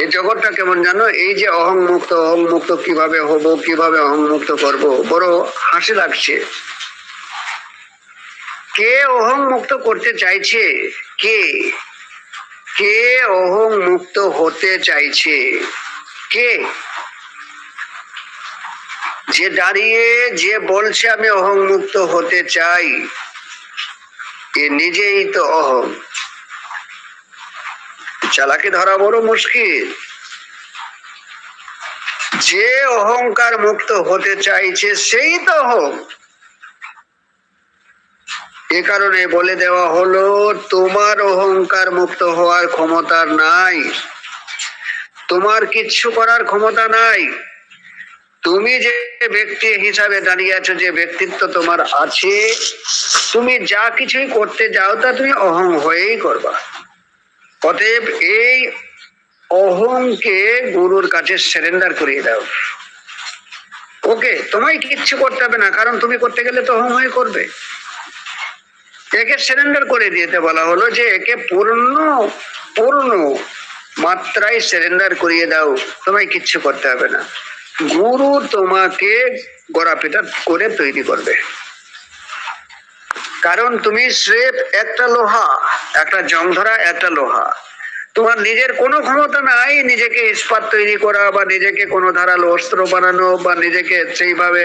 এই জগৎটা কেমন জানো? এই যে অহং মুক্ত অহং মুক্ত কীভাবে হব, কীভাবে অহং মুক্ত করব, বড় হাসি লাগছে। কে অহং মুক্ত করতে চাইছে? কে? কে অহং মুক্ত হতে চাইছে? কে? যে দাঁড়িয়ে, যে বলছে, আমি অহং মুক্ত হতে চাই, এ নিজেই তো অহং। চালাকি ধরা বড় মুশকিল। যে অহংকার মুক্ত হতে চাইছে, সেই তো অহং এ কারণে বলে দেওয়া হলো, তোমার অহংকার মুক্ত হওয়ার ক্ষমতা নাই। তোমার কিচ্ছু করার ক্ষমতা নাই। তুমি যে ব্যক্তি হিসাবে দাঁড়িয়ে আছো, যে ব্যক্তিত্ব তোমার আছে, তুমি যা কিছুই করতে যাও, তা তুমি অহং হয়েই করবা। অতএব এই অহংকে গুরুর কাছে সারেন্ডার করিয়ে দাও। ওকে, তোমায় কিচ্ছু করতে হবে না, কারণ তুমি করতে গেলে তো অহং হয়ে করবে। একে সারেন্ডার করে দিতে বলা হলো যে, একে পূর্ণ পূর্ণ মাত্রায় সারেন্ডার করিয়ে দাও, তোমায় কিচ্ছু করতে হবে না। গুরু তোমাকে গড়াপিটা করে তৈরি করবে। কারণ তুমি স্রেফ একটা লোহা, একটা জং ধরা একটা লোহা। তোমার নিজের কোনো ক্ষমতা নাই নিজেকে ইস্পাত তৈরি করা বা নিজেকে কোনো ধারালো অস্ত্র বানানো বা নিজেকে সেইভাবে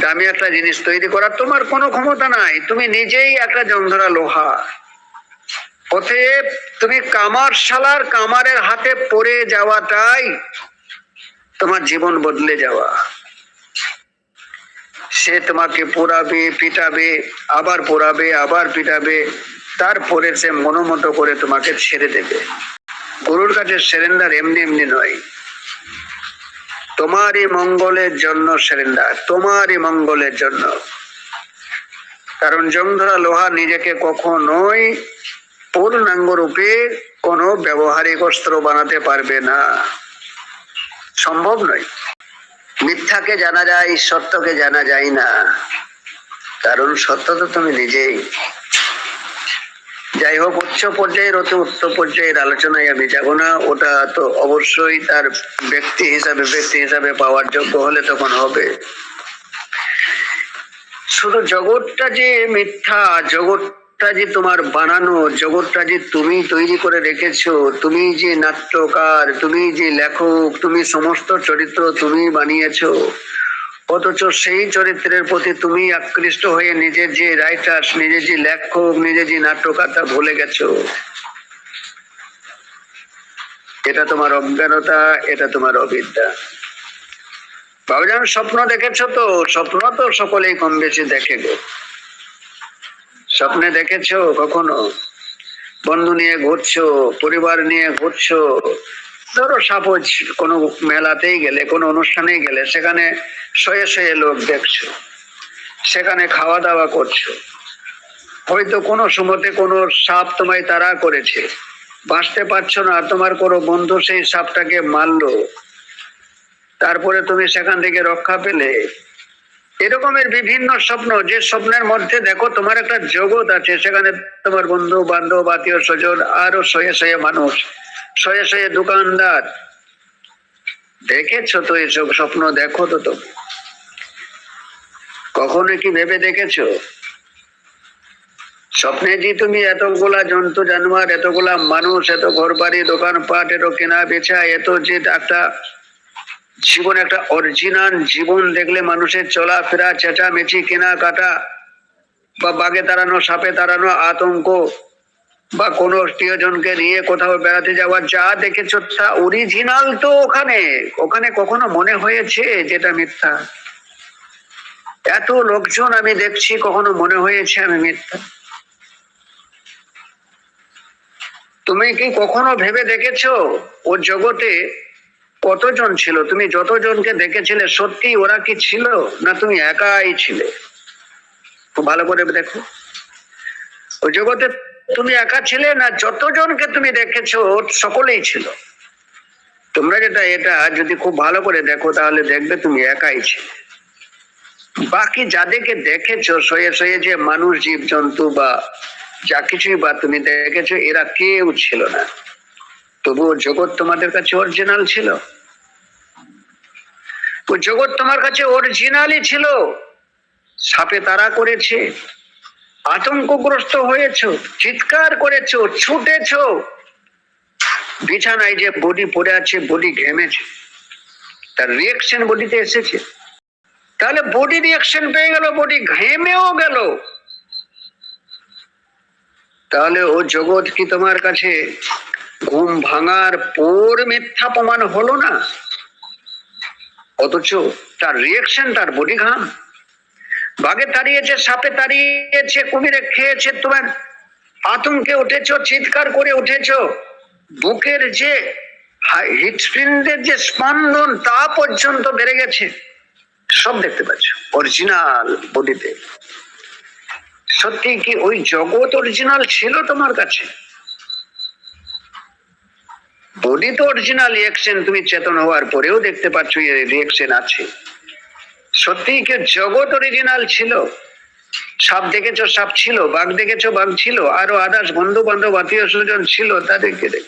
দামি একটা জিনিস তৈরি করা। তোমার কোনো ক্ষমতা নাই, তুমি নিজেই একটা জং ধরা লোহা। অতএব তুমি কামার শালার কামারের হাতে পড়ে যাওয়াটাই তোমার জীবন বদলে যাওয়া। সে তোমাকে পোড়াবে, পিটাবে, আবার পোড়াবে, আবার পিটাবে। তারপরে সে মনোমতো করে তোমাকে ছেড়ে দেবে। গরুর কাছে সেরেন্ডার এমনি এমনি নয়। তোমারই মঙ্গলের জন্য সেরেন্ডার, তোমারই মঙ্গলের জন্য। কারণ জংধরা লোহা নিজেকে কখনোই পূর্ণাঙ্গ রূপে কোনো ব্যবহারিক অস্ত্র বানাতে পারবে না। সম্ভব নয়। মিথ্যাকে জানা যায়, সত্যকে জানা যায় না। কারণ সত্য তো তুমি নিজেই। যাই হোক, উচ্চ পর্যায়ের অত উচ্চ পর্যায়ের আলোচনায় আমি যাব না। ওটা তো অবশ্যই তার ব্যক্তি হিসাবে ব্যক্তি হিসাবে পাওয়ার যোগ্য হলে তখন হবে। শুধু জগৎটা যে মিথ্যা জগৎটা যে তোমার বানানো, জগৎটা যে তুমি তৈরি করে রেখেছো, তুমি যে নাট্যকার, তুমি যে লেখক, তুমি সমস্ত চরিত্র তুমি বানিয়েছো, অথচ সেই চরিত্রের প্রতি তুমি আকৃষ্ট হয়ে নিজের যে রাইটার নিজের যে লেখক, নিজের যে নাট্যকার তা ভুলে গেছো। এটা তোমার অজ্ঞানতা, এটা তোমার অবিদ্যা। বাবুজান, স্বপ্ন দেখেছ তো? স্বপ্ন তো সকলেই কম বেশি দেখে গো। স্বপ্নে দেখেছ কখনো? বন্ধু নিয়ে ঘুরছো, পরিবার নিয়ে ঘুরছো? ধরো সাপোজ কোনো মেলাতেই গেলে, কোনো অনুষ্ঠানেই গেলে, সেখানে শয়ে শয়ে লোক দেখছ, সেখানে খাওয়া দাওয়া করছ। হয়তো কোনো সময়তে কোনো সাপ তোমায় তারা করেছে। বাঁচতে পারছ না তোমার কোনো বন্ধু সেই সাপটাকে মারলো। তারপরে তুমি সেখান থেকে রক্ষা পেলে। এরকমের বিভিন্ন স্বপ্ন, যে স্বপ্নের মধ্যে দেখো তোমার একটা জগৎ আছে, সেখানে তোমার বন্ধু, বান্ধব, আত্মীয় স্বজন, আরও শয়ে শয়ে মানুষ, শয়ে শয়ে দোকানদার। দেখেছ তো এসব স্বপ্ন, দেখো তো তুমি কখনো কি ভেবে দেখেছ? স্বপ্নে যে তুমি এতগুলা জন্তু, জানোয়ার, এতগুলা মানুষ, এত ঘর বাড়ি দোকানপাট, এত কেনা বেচা এত যে একটা জীবন একটা অরিজিনাল জীবন দেখলে মানুষের চলাফেরা, চেঁচামেচি কেনা কাটা বা বাগে তাড়ানো, সাপে তাড়ানো, আতঙ্ক বা কোনো প্রিয়জনকে নিয়ে কোথাও বেড়াতে যাওয়া, যা দেখেছ তা অরিজিনাল তো ওখানে। ওখানে কখনো মনে হয়েছে যেটা মিথ্যা? এত লোকজন আমি দেখছি, কখনো মনে হয়েছে আমি মিথ্যা? তুমি কি কখনো ভেবে দেখেছ ও জগতে কতজন ছিল? তুমি যতজনকে দেখেছিলে সত্যি ওরা কি ছিল না তুমি একাই ছিলে? খুব ভালো করে দেখো। ওই জগতে তুমি একা ছিলে না, যতজনকে তুমি দেখেছ সকলেই ছিল। তোমরা যেটা এটা যদি খুব ভালো করে দেখো, তাহলে দেখবে তুমি একাই ছিলে। বাকি যাদেরকে দেখেছ সয়ে শয়ে যে মানুষ জীব জন্তু বা যা কিছুই বা তুমি দেখেছ, এরা কেউ ছিল না। তবুও জগৎ তোমাদের কাছে অরিজিনাল ছিল? ও জগৎ তোমার কাছে অরিজিনালই ছিল। সাপে তারা করেছে, আতঙ্কগ্রস্ত হয়েছ, চিৎকার করেছ, ছুটেছ। বিছানায় যে বডি পড়ে আছে, বডি ঘেমেছে। তার রিয়েকশন বডিতে এসেছে। তাহলে বডি রিয়েকশন পেয়ে গেল, বডি ঘেমেও গেল। তাহলে ও জগৎ কি তোমার কাছে ঘুম ভাঙার পর মিথ্যা প্রমাণ হলো না? অথচ তার রিয়েকশন তার বডি ঘাম। বাঘে তাড়িয়েছে, সাপে তাড়িয়েছে, কুমিরে খেয়েছে, তোমার আতঙ্কে উঠেছ, চিৎকার করে উঠেছ। বুকের যে হৃৎপিণ্ডের যে স্পন্দন, তা পর্যন্ত বেড়ে গেছে। সব দেখতে পাচ্ছ অরিজিনাল বডিতে সত্যি কি ওই জগৎ অরিজিনাল ছিল তোমার কাছে? বডি তো অরিজিনাল রিয়েকশন তুমি চেতন হওয়ার পরেও দেখতে পাচ্ছ রিয়েকশন আছে। সত্যি কি জগৎ অরিজিনাল ছিল? সাপ দেখেছ, সাপ ছিল, বাঘ দেখেছ, বাঘ ছিল, আরও আদার্স বন্ধু বান্ধব আত্মীয় স্বজন ছিল, তাদেরকে দেখ।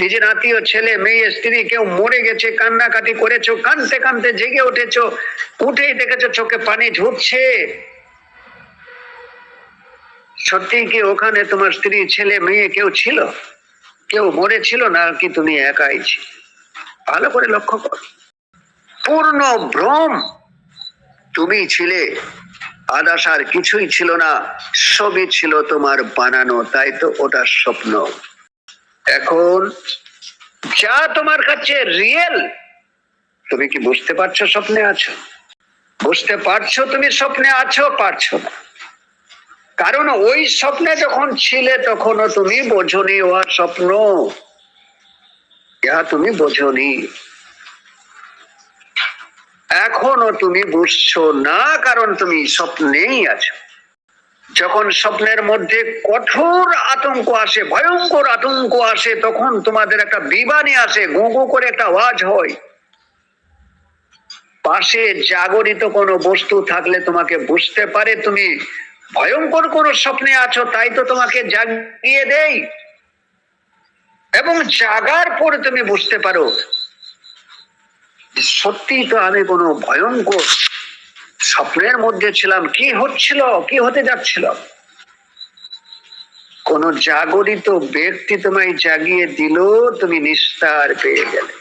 নিজের আত্মীয়, ছেলে, মেয়ে, স্ত্রী, কেউ মরে গেছে, কান্নাকাটি করেছ কানতে কানতে জেগে উঠেছো, উঠেই দেখেছ চোখে পানি ঝুঁকছে সত্যি কি ওখানে তোমার স্ত্রী, ছেলে, মেয়ে কেউ ছিল? কেউ মরেছিল না, কি তুমি একাই ছিল? ভালো করে লক্ষ্য কর। পূর্ণ ভ্রম তুমি ছিলে, আদাস কিছুই ছিল না, সবই ছিল তোমার বানানো, তাই তো ওটা স্বপ্ন। এখন যা তোমার কাছে রিয়েল তুমি কি বুঝতে পারছ স্বপ্নে আছো? বুঝতে পারছ তুমি স্বপ্নে আছো, পারছ না। কারণ ওই স্বপ্নে যখন ছিলে, তখনও তুমি বোঝনি ওয়ার স্বপ্ন। ইহা তুমি বোঝনি। এখনও তুমি বুঝছ না, কারণ তুমি স্বপ্নেই আছো। যখন স্বপ্নের মধ্যে কঠোর আতঙ্ক আসে, ভয়ঙ্কর আতঙ্ক আসে, তখন তোমাদের একটা বিবানি আসে, গু গু করে একটা আওয়াজ হয়। পাশে জাগরিত কোনো বস্তু থাকলে তোমাকে বুঝতে পারে তুমি ভয়ঙ্কর কোন স্বপ্নে আছো, তাই তো তোমাকে জাগিয়ে দেই। এবং জাগার পরে তুমি বুঝতে পারো সত্যি তো আমি কোনো ভয়ঙ্কর স্বপ্নের মধ্যে ছিলাম। কি হচ্ছিল, কি হতে যাচ্ছিল? কোন জাগরিত ব্যক্তি তোমায় জাগিয়ে দিল, তুমি নিস্তার পেয়ে গেলে।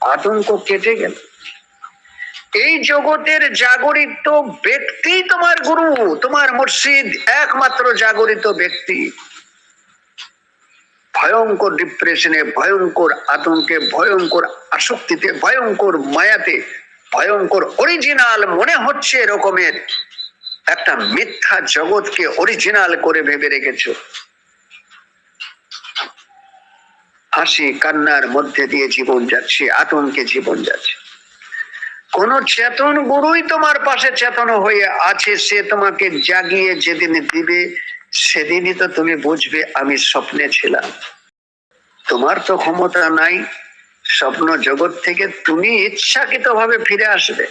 আতঙ্ক কেটে গেল। এই জগতের জাগরিত ব্যক্তি তোমার গুরু, তোমার মুর্শিদ, একমাত্র জাগরিত ব্যক্তি। ভয়ঙ্কর ডিপ্রেশনে ভয়ঙ্কর আতঙ্কে, ভয়ঙ্কর আসক্তিতে, ভয়ঙ্কর মায়াতে, ভয়ঙ্কর অরিজিনাল মনে হচ্ছে এরকমের একটা মিথ্যা জগৎকে অরিজিনাল করে ভেবে রেখেছ। হাসি, কান্নার মধ্যে দিয়ে জীবন যাচ্ছে, আতঙ্কে জীবন যাচ্ছে। কোন চেতন গুরুই তোমার পাশে চেতন হয়ে আছে, সে তোমাকে জাগিয়ে যেদিন দিবে, সেদিনই তো তুমি বুঝবে আমি স্বপ্নে ছিলাম। তোমার তো ক্ষমতা নাই, স্বপ্ন জগৎ থেকে তুমি ইচ্ছাকৃত ভাবে ফিরে আসবে।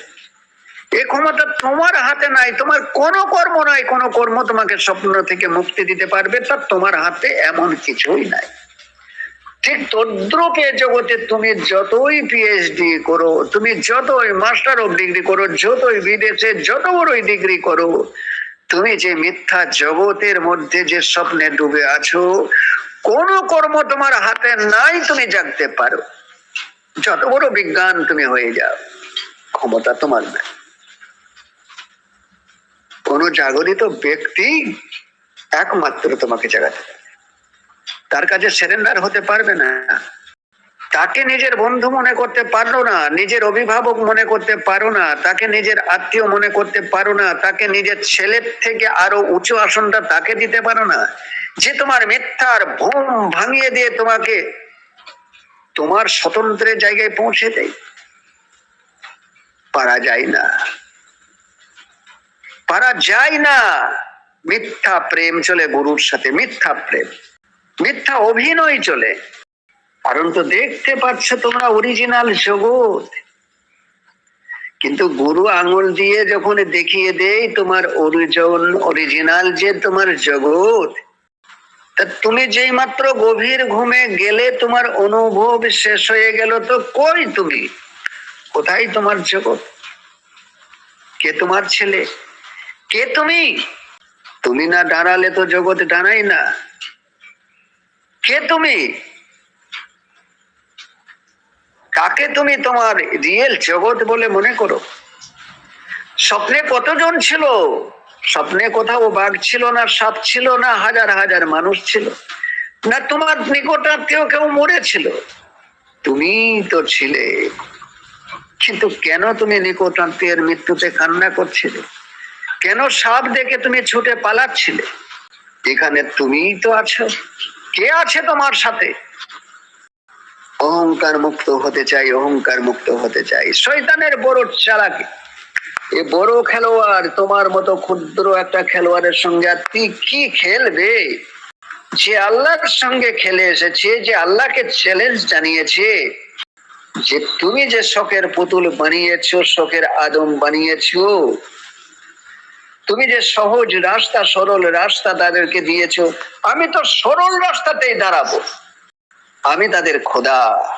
এ ক্ষমতা তোমার হাতে নাই, তোমার কোনো কর্ম নাই, কোনো কর্ম তোমাকে স্বপ্ন থেকে মুক্তি দিতে পারবে তা তোমার হাতে এমন কিছুই নাই। ঠিক তদ্রুপে জগতে তুমি যতই পিএইচডি করো, তুমি যতই মাস্টার অফ ডিগ্রি করো, যতই বিদেশে যত বড়ই ডিগ্রি করো, তুমি যে মিথ্যা জগতের মধ্যে যে স্বপ্নে ডুবে আছো, কোন কর্ম তোমার হাতে নাই তুমি জানতে পারো। যত বড় বিজ্ঞান তুমি হয়ে যাও, ক্ষমতা তোমার নাই। কোন জাগরিত ব্যক্তি একমাত্র তোমাকে জাগাতে পারে। তার কাছে সেরেন্ডার হতে পারবে না। তাকে নিজের বন্ধু মনে করতে পারল না, নিজের অভিভাবক মনে করতে পারো না, তাকে নিজের আত্মীয় মনে করতে পারো না, তাকে নিজের ছেলের থেকে আরও উঁচু আসনটা তাকে দিতে পারো না। যে তোমার মিথ্যার ভুম ভাঙিয়ে দিয়ে তোমাকে তোমার স্বতন্ত্রের জায়গায় পৌঁছে দেয়, পারা যায় না। পারা যায় না। মিথ্যা প্রেম চলে গুরুর সাথে, মিথ্যা প্রেম। মিথ্যা অভিনয় চলে। কারণ তো দেখতে পাচ্ছ তোমরা অরিজিনাল জগৎ। কিন্তু গুরু আঙুল দিয়ে যখন দেখিয়ে দেয় তোমার অরিজন অরিজিনাল যে তোমার জগৎ, তা তুমি যেই মাত্র গভীর ঘুমে গেলে তোমার অনুভব শেষ হয়ে গেল, তো কই তুমি? কোথায় তোমার জগৎ? কে তোমার ছেলে? কে তুমি? তুমি না দাঁড়ালে তো জগৎ দাঁড়াই না। কে তুমি? কাকে তুমি তোমার রিয়েল জগৎ বলে মনে করো? স্বপ্নে কতজন ছিল? স্বপ্নে কোথাও বাঘ ছিল না, সাপ ছিল না, হাজার হাজার মানুষ ছিল। না তোমার নিকটাত্মীয় কেউ মরেছিল তুমি তো ছিলে। কিন্তু কেন তুমি নিকটাত্মীয়ের মৃত্যুতে কান্না করছিলে? কেন সাপ দেখে তুমি ছুটে পালাচ্ছিলে? এখানে তুমিই তো আছো। কে আছে তোমার সাথে? অহংকার মুক্ত হতে চাই অহংকার মুক্ত হতে চাই। শয়তানের বড় চালাকি। এ বড় খেলোয়াড় তোমার মতো ক্ষুদ্র একটা খেলোয়াড়ের সঙ্গে আর তুই কি খেলবে? যে আল্লাহর সঙ্গে খেলে এসেছে যে আল্লাহকে চ্যালেঞ্জ জানিয়েছে যে তুমি যে শখের পুতুল বানিয়েছো শখের আদম বানিয়েছো তুমি যে সহজ রাস্তা, সরল রাস্তা তাদেরকে দিয়েছ, আমি তো সরল রাস্তাতেই দাঁড়াবো। আমি তাদের খোদা।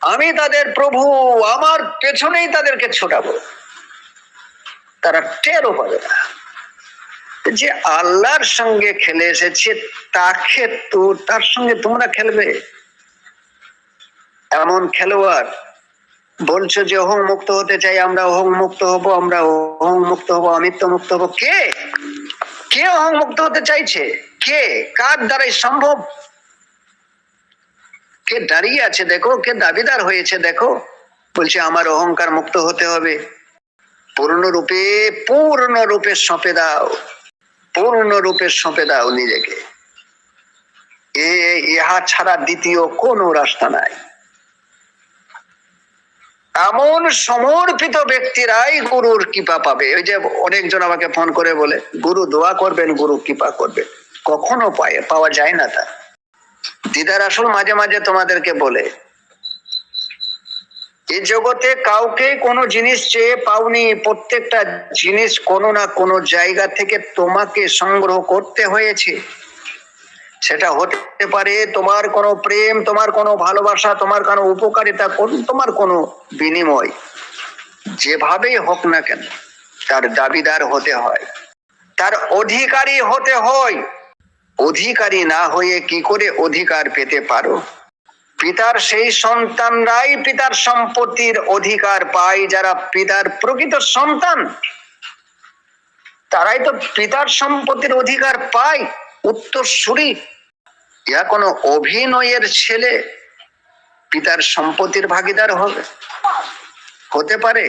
আমি তাদের প্রভু, আমার পেছনেই তাদেরকে ছোটাবো। তারা টেরও পাবে না। যে আল্লাহর সঙ্গে খেলে এসেছে, তাকে তো, তার সঙ্গে তোমরা খেলবে। এমন খেলোয়াড় বলছো যে অহং মুক্ত হতে চাই, আমরা অহং মুক্ত হব, আমরা অহং মুক্ত হব অমিত্ব মুক্ত হব। কে? কে অহং মুক্ত হতে চাইছে? কে? কার দ্বারাই সম্ভব? কে দাঁড়িয়ে আছে দেখো, কে দাবিদার হয়েছে দেখো। বলছে, আমার অহংকার মুক্ত হতে হবে। পূর্ণরূপে পূর্ণরূপে সঁপে দাও। পূর্ণরূপে সঁপে দাও নিজেকে। এ, ইহা ছাড়া দ্বিতীয় কোনো রাস্তা নাই। এমন সমর্পিত ব্যক্তিরাই গুরুর কৃপা পাবে। ওই যে অনেকজন আমাকে ফোন করে বলে, গুরু, দোয়া করবেন, গুরু কৃপা করবেন কখনো পায় পাওয়া যায় না তা দিদার আসল মাঝে মাঝে তোমাদেরকে বলে এই জগতে কাউকে কোনো জিনিস চেয়ে পাওনি, প্রত্যেকটা জিনিস কোনো না কোনো জায়গা থেকে তোমাকে সংগ্রহ করতে হয়েছে। সেটা হতে পারে তোমার কোনো প্রেম, তোমার কোনো ভালোবাসা, তোমার কোনো উপকারিতা তোমার কোনো বিনিময়। যেভাবেই হোক না কেন, তার দাবিদার হতে হয়। তার অধিকারী হতে হয়। অধিকারী না হয়ে কি করে অধিকার পেতে পারো? পিতার সেই সন্তানরাই পিতার সম্পত্তির অধিকার পায়, যারা পিতার প্রকৃত সন্তান। তারাই তো পিতার সম্পত্তির অধিকার পায়। উত্তরসূরি ইয়া কোনো অভিনয়ের ছেলে পিতার সম্পত্তির ভাগিদার হবে। হতে পারে